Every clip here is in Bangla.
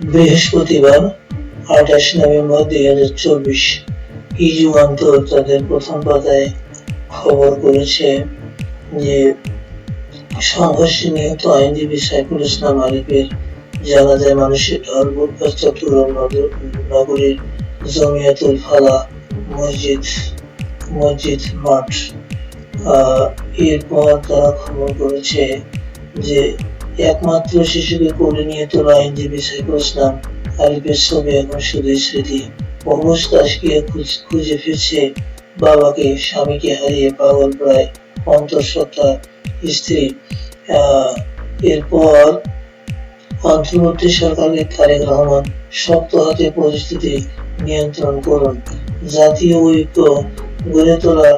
বৃহস্পতিবার, আঠাশ নভেম্বর দুই হাজার চব্বিশ ই তাদের প্রথম পাতায় খবর করেছে যে সংঘর্ষে নিহত আইনজীবী সাইফুল ইসলাম আরিফের জানাজায় মানুষের ঢল, বুধবার চট্টগ্রাম নগরীর জমিয়াতুল ফালা মসজিদ মসজিদ মাঠ। এরপর তারা খবর করেছে যে একমাত্র শিশুকে কোলে নিয়ে তোলা আইনজীবী সাইফুল ইসলাম আরিফের ছবি এখন শুধু স্মৃতি। অবশ দাসকে খুঁজে ফিরছে বাবাকে, স্বামীকে হারিয়ে পাগল প্রায় অন্তঃসত্ত্বা স্ত্রী। এরপর অন্তর্বর্তী সরকারের তারেক রহমান শক্ত হাতে পরিস্থিতি নিয়ন্ত্রণ করুন। জাতীয় ঐক্য গড়ে তোলার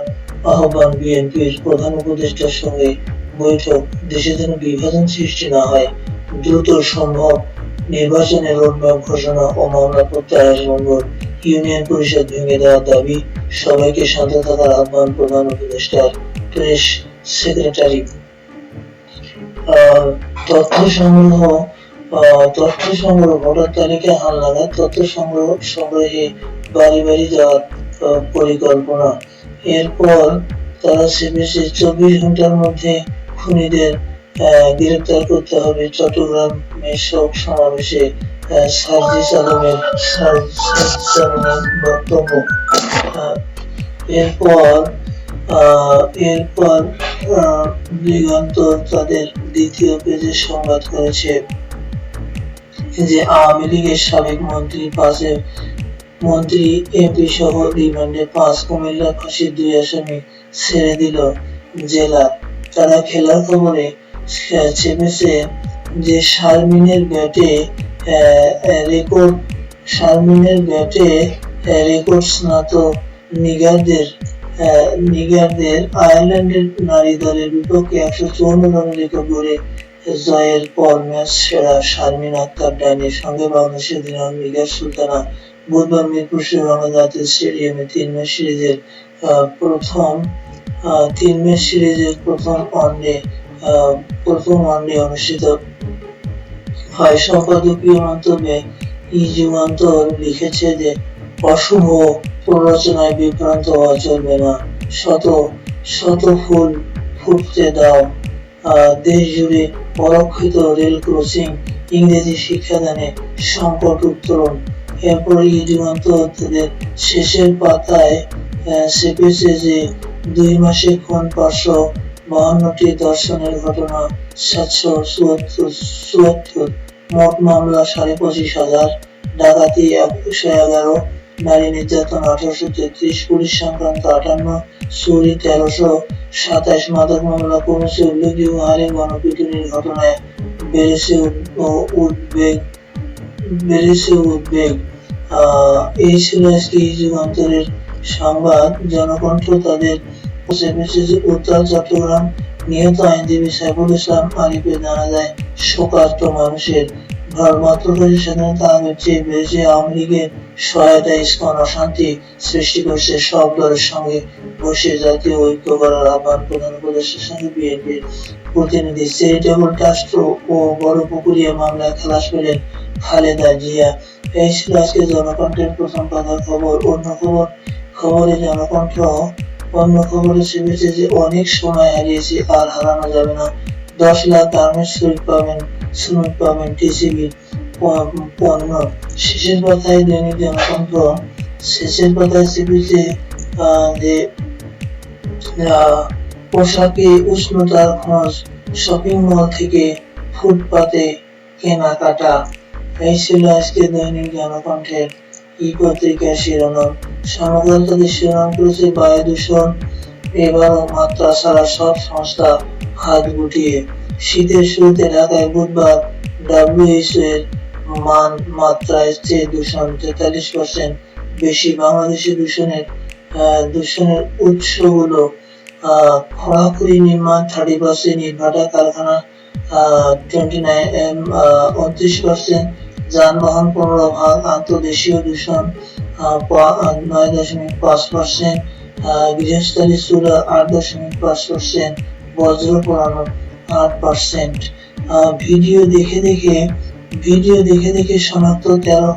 আহ্বান বিএনপির প্রধান উপদেষ্টার সঙ্গে বৈঠক দেশে যেন বিভাজন সৃষ্টি না হয়, দ্রুত সম্ভব নির্বাচনের রোডম্যাপ ঘোষণা ও মামলা প্রত্যাহার নম্বর ইউনিয়ন পরিষদ ভেঙে দেওয়ার দাবি, সবাইকে শান্ত থাকার আহ্বান প্রধান উপদেষ্টার প্রেস সেক্রেটারি। তথ্য সংগ্রহ তথ্য সংগ্রহ, ভোটার তালিকা হালনাগাদ তথ্য সংগ্রহ, সংগ্রহে বাড়ি বাড়ি যাওয়ার পরিকল্পনা। এরপর তারা সিবিসি চব্বিশ ঘণ্টার মধ্যে খুনিদের গ্রেপ্তার করতে হবে চট্টগ্রামের শোক সমাবেশে সার্জিস আলমের বক্তব্য। এরপর এরপর দিগন্ত তাদের দ্বিতীয় পেজে সংবাদ করেছে যে আওয়ামী লীগের সাবেক মন্ত্রী পাশে মন্ত্রী এমপি সহ রিমান্ডে পাঁচ কুমিল্লা ফাঁসির দুই আসামি ছেড়ে দিল জেলা তারা খেলার খবরে চেপেছে যে শারমিনের ব্যাটে রেকর্ড, শারমিনের ব্যাটে রেকর্ড স্নাতক নিগারদের নিগারদের আয়ারল্যান্ডের নারী দলের বিপক্ষে একশো চুয়ান্ন রানের রেকর্ড গড়ে জয়ের পর ম্যাচ সেরা শারমিন আক্তার ডাইনের সঙ্গে বাংলাদেশের অধিনায়ক নিগার সুলতানা বুধবার মিরপুর শেরেবাংলা জাতীয় স্টেডিয়ামে তিন ম্যাচ সিরিজের প্রথম তিন ম্যাচ সিরিজের প্রথম ওয়ানডে প্রথম ওয়ানডে অনুষ্ঠিত হয়। সম্পাদকীয় মন্তব্যে ই লিখেছে যে, অশুভ প্ররোচনায় বিভ্রান্ত হওয়া চলবে না। শত শত ফুল ফুটতে দাও। দেশ জুড়ে অরক্ষিত রেল ক্রসিং, ইংরেজি শিক্ষাদানে সংকট উত্তরণ এরপর ই যুগান্ত তাদের শেষের পাতায় চেপেছে যে দুই মাসে খুন পাঁচশো বাহান্নটি দর্শনের ঘটনা, সাতশো চুয়াত্তর চুয়াত্তর। মোট মামলা সাড়ে পঁচিশ হাজার। ডাকাতি একশো এগারো। নারী নির্যাতন আঠারোশো তেত্রিশ। পুলিশ সংক্রান্ত আটান্ন। চুরি তেরোশো সাতাশ। মাদক মামলা কমেছে উল্লেখযোগ্য হারে। গণপিটুনির ঘটনায় বেড়েছে উদ্বেগ বেড়েছে উদ্বেগ। এই ছিল আজকে যুগান্তরের সংবাদ, জনকণ্ঠ, তাদের চট্টগ্রাম নিহত আইনজীবী সাইফুল ইসলাম আরিফের জানা যায়, শোকার্ত মানুষের। ধর্মাত্মকারী স্বাধীনতা চেয়ে আওয়ামী লীগের সহায়তা ইস্কন অশান্তি সৃষ্টি করছে সব দলের সঙ্গে বসে জাতীয় ঐক্য করার আহ্বান প্রধান উপদেষ্টার সঙ্গে বিএনপির প্রতিনিধি চ্যারিটেবল ট্রাস্ট ও বড় পুকুরিয়া মামলায় খালাস পেলেন খালেদা জিয়া। এই ছিল আজকে জনকণ্ঠের প্রথম পাতার খবর। অন্য খবর খবরে জনকণ্ঠ অন্য খবরে চেপেছে যে অনেক সময় হারিয়েছে আর হারানো যাবে না। দশ লাখ গার্মেন্টস শ্রমিক পাবেন শ্রমিক পাবেন টিসিবি পণ্য। শেষের কথায় দৈনিক জনকণ্ঠ শেষের কথায় আহ, যে পোশাকে উষ্ণতার খোঁজ শপিং মল থেকে ফুটপাতে কেনাকাটা। এই ছিল আজকে দৈনিক জনকণ্ঠের ই পত্রিকার শিরোনাম তাদের শিরোনাম করেছে বায়ু দূষণ এবারও মাত্রা ছাড়া সব সংস্থা হাত গুটিয়ে। শীতের শুরুতে ঢাকায় বুধবার ডাব্লিউএইচও এর মান মাত্রায় চেয়ে দূষণ তেতাল্লিশ পার্সেন্ট বেশি বাংলাদেশি দূষণের দূষণের উৎসগুলো আহ, খোলাখুলি নির্মাণ থার্টি পার্সেন্ট ইটভাটা কারখানা টোয়েন্টি নাইন উনত্রিশ পার্সেন্ট যানবাহন পনেরো ভাগ আন্তর্দেশীয় দূষণ নয় দশমিক পাঁচ পার্সেন্ট গৃহস্থালী চুলা আট দশমিক পাঁচ পার্সেন্ট বজ্র পোড়ানো আট পার্সেন্ট ভিডিও দেখে দেখে, ভিডিও দেখে দেখে শনাক্ত তেরো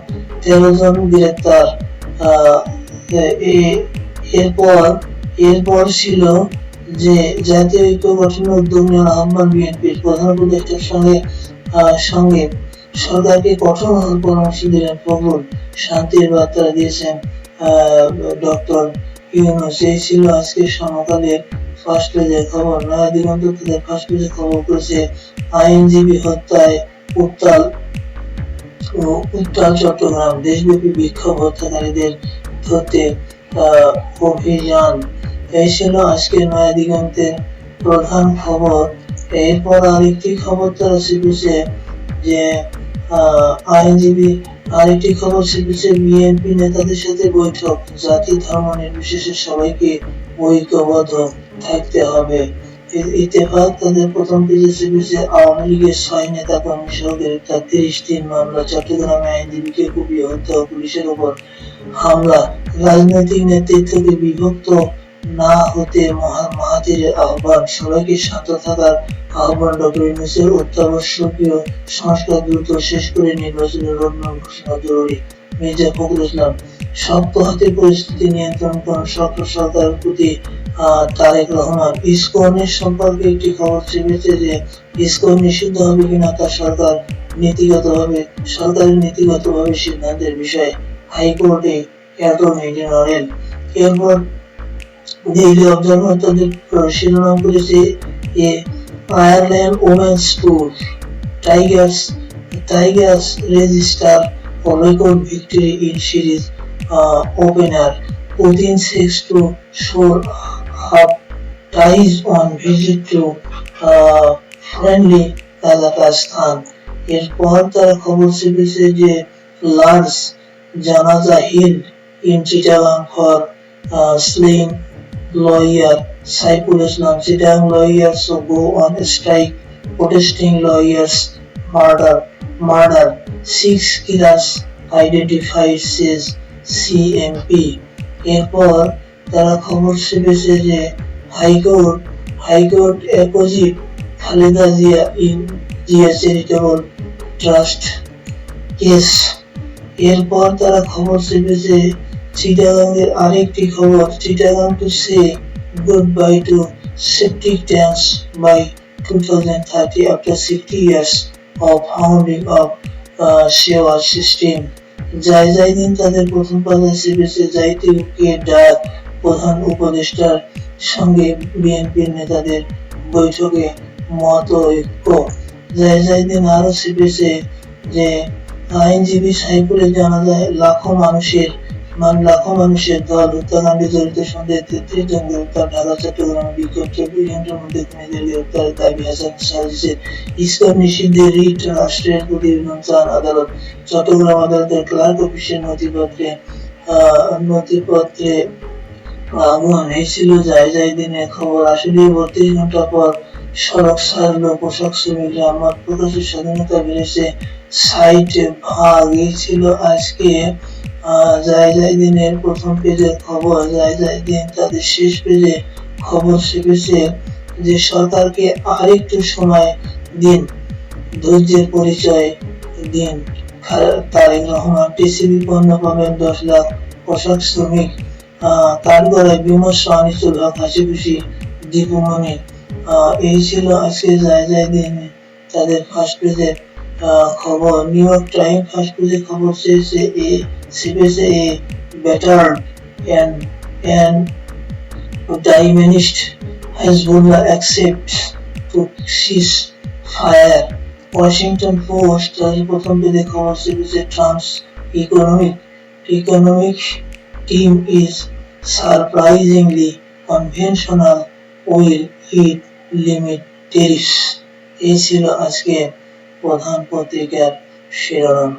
তেরো জন গ্রেপ্তার। এরপর এরপর ছিল যে জাতীয় ঐক্য গঠনের উদ্যোগ নেওয়ার আহ্বান বিএনপির প্রধান উপদেষ্টার সঙ্গে সঙ্গে সরকারকে কঠোর হওয়ার পরামর্শ দিলেন ফখরুল শান্তির বার্তা দিয়েছেন ডক্টর ইউনুস। এই ছিল আজকে সমকালের ফার্স্ট পেজের খবর। নয়া দিগন্ত তাদের ফার্স্ট পেজে খবর করেছে, আইনজীবী হত্যায় উত্তাল উত্তাল চট্টগ্রাম। দেশব্যাপী বিক্ষোভ হত্যাকারীদের ধরতে অভিযান। এই ছিল আজকে নয়া দিগন্তের প্রধান খবর। এরপর আরেকটি খবর তারা শিখেছে যে আইনজীবী, আরেকটি খবর শিখেছে বিএনপি নেতাদের সাথে বৈঠক। জাতি, ধর্ম নির্বিশেষে সবাইকে ঐক্যবদ্ধ থাকতে হবে। তাদের প্রথম পেজে আওয়ামী লীগের ছয় নেতা কর্মী সহ গ্রেপ্তার। তিরিশ দিন মামলা, চট্টগ্রামে আইনজীবীকে কুপিয়ে হত্যা পুলিশের উপর হামলা। রাজনৈতিক নেতৃত্বকে বিভক্ত না হতে মহা মাহাতিরের আহ্বান। সবাইকে শান্ত থাকার আহ্বান ডক্টর ইউনুসের অত্যাবশ্যকীয় সংস্কার দ্রুত শেষ করে নির্বাচনের রোডম্যাপ ঘোষণা জরুরি। মির্জা ফখরুল ইসলাম, শক্ত হাতে পরিস্থিতি নিয়ন্ত্রণ করুন। সরকার প্রতি তারেক রহমান, ইসকনের সম্পর্কে একটি খবর চেপেছে যে, ইসকন নিষিদ্ধ হবে কিনা তা সরকার নীতিগতভাবে, সরকারের নীতিগতভাবে সিদ্ধান্তের বিষয়ে হাইকোর্টে অ্যাটর্নি জেনারেল। এরপর ডেইলি অবজারভার তাদের শিরোনাম করেছে a Ireland women's tour tigers tigers register record victory in series uh, opener. Putin seeks to shore up ties on visit to uh, friendly Kazakhstan. এরপর তারা খবর চেপেছে যে লার্জ জানাজা held in Chittagong for slaying lawyer Saiful Islam Chittagong lawyers so go on strike protesting lawyers murder murder six killers identified says CMP এরপর তারা খবর চেপেছে যে high court high court opposite Khaleda Zia in Zia charitable trust case এরপর তারা খবর চেপেছে চিটাগাংয়ের আরেকটি খবর Chittagong to say goodbye to septic tanks by 2030 after 60 years of founding of সেবা সিস্টেম যাই যাই দিন তাদের প্রথম পাতায় চেপেছে যাইতে ডাক প্রধান উপদেষ্টার সঙ্গে বিএনপির নেতাদের বৈঠকে মত ঐক্য। যাই যাই দিন আরও চেপেছে যে আইনজীবী সাইফুলের জানা যায় লাখো মানুষের মান দল জড়িত সন্দেহে তেত্রিশ জন গ্রেপ্তার ঢাকা চট্টগ্রামে বিক্ষোভ, চব্বিশ মধ্যে গ্রেপ্তারের দাবি নিষিদ্ধের রিট রাষ্ট্রের চান আদালত। চট্টগ্রাম আদালতের ক্লার্ক অফিসের নথিপত্রে নথিপত্রে আগুন এই ছিল যাই যাই দিনের খবর, আসলে বত্রিশ ঘণ্টা পর সড়ক ছাড়লো পোশাক শ্রমিকরা আমার প্রকাশের স্বাধীনতা বেড়েছে। সাইট ভাগ এই ছিল আজকে যাই যাই দিনের প্রথম পেজের খবর যাই যাই দিন তাদের শেষ পেজে খবর শিখেছে যে সরকারকে আরেকটু সময় দিন ধৈর্যের পরিচয় দিন। তারেক রহমান টিসিবি পণ্য পাবেন দশ লাখ পোশাক শ্রমিক। আহ, কাঠগড়ায় বিমর্ষ আনিসুল হক হাসি খুশি দীপুমণি এই ছিল আজকে যায় তাদের ফার্স্ট খবর নিউ ইয়র্ক টাইম ফার্স্ট খবর চেয়েছে a a better diminished Hezbollah accepts to cease fire. Washington Post, তাদের প্রথম পেজে খবর চেপেছে Trump's economic economic team is will hit limit tariffs এই ছিল আজকের প্রধান পত্রিকার শিরোনাম।